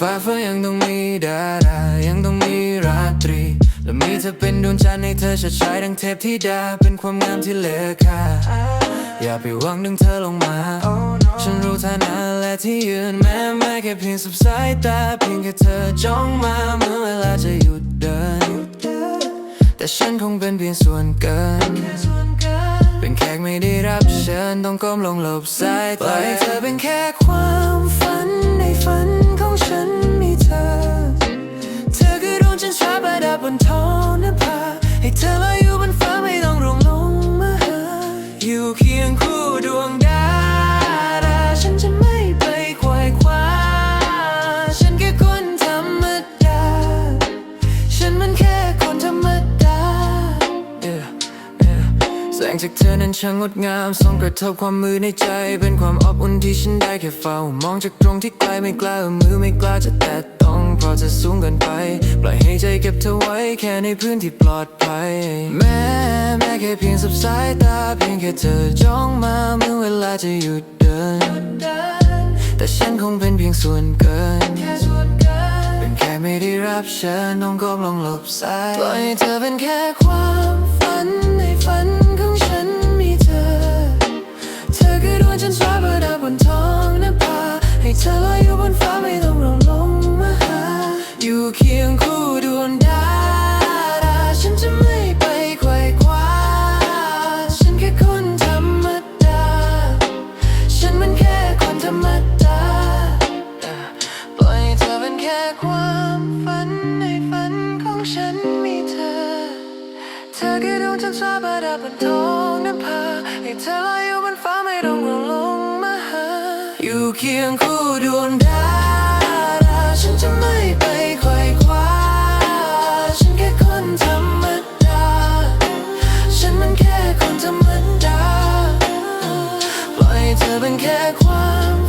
ฟ้าฟ้ายังต้องมีดารายังต้องมีราตรี และมีเธอเป็นดวงจันทร์ให้เธอชัดใช้ดังเทพธิดาเป็นความงามที่เหลือค่าอย่าไปหวังดึงเธอลงมา ฉันรู้ฐานะและที่ยืนแม้แม้แค่เพียงสับสายตาเพียงแค่เธอจ้องมาเมื่อเวลาจะหยุดเดิน แต่ฉันคงเป็นเพียงส่วนเกิน เป็นแขกไม่ได้รับเชิญต้องก้มลงหลบสายตาปล่อยให้เธอเป็นแค่ความฝันใน แสงจากเธอนั้นช่างงดงามส่องกระทบความมือในใจ เป็นความอบอุ่นที่ฉันได้แค่เฝ้า มองจากตรงที่ไกลไม่กล้าเอามือไม่กล้าจะแตะต้องเพราะจะสูงเกินไป ปล่อยให้ใจเก็บเธอไว้แค่ในพื้นที่ปลอดภัย แม้แม้แค่เพียงสับสายตาเพียงแค่เธอจ้องมาเมื่อเวลาจะหยุดเดิน แต่ฉันคงเป็นเพียงส่วนเกิน เป็นแค่ไม่ได้รับเชิญน้องก้มลงหลบสายปล่อยให้เธอเป็นแค่ความ อแค่ดวงจันทราปรดับบนท้องนภาให้เธอลอยอยู่บนฟ้าไม่ต้องร่วลงมาหา อยู่เคียงคู่ดวงดาราฉันจะไม่ไปไขว่คว้า ฉันแค่คนธรรมดา ฉันมันแค่คนธรรมดา ปล่อยเธอเป็นแค่ความ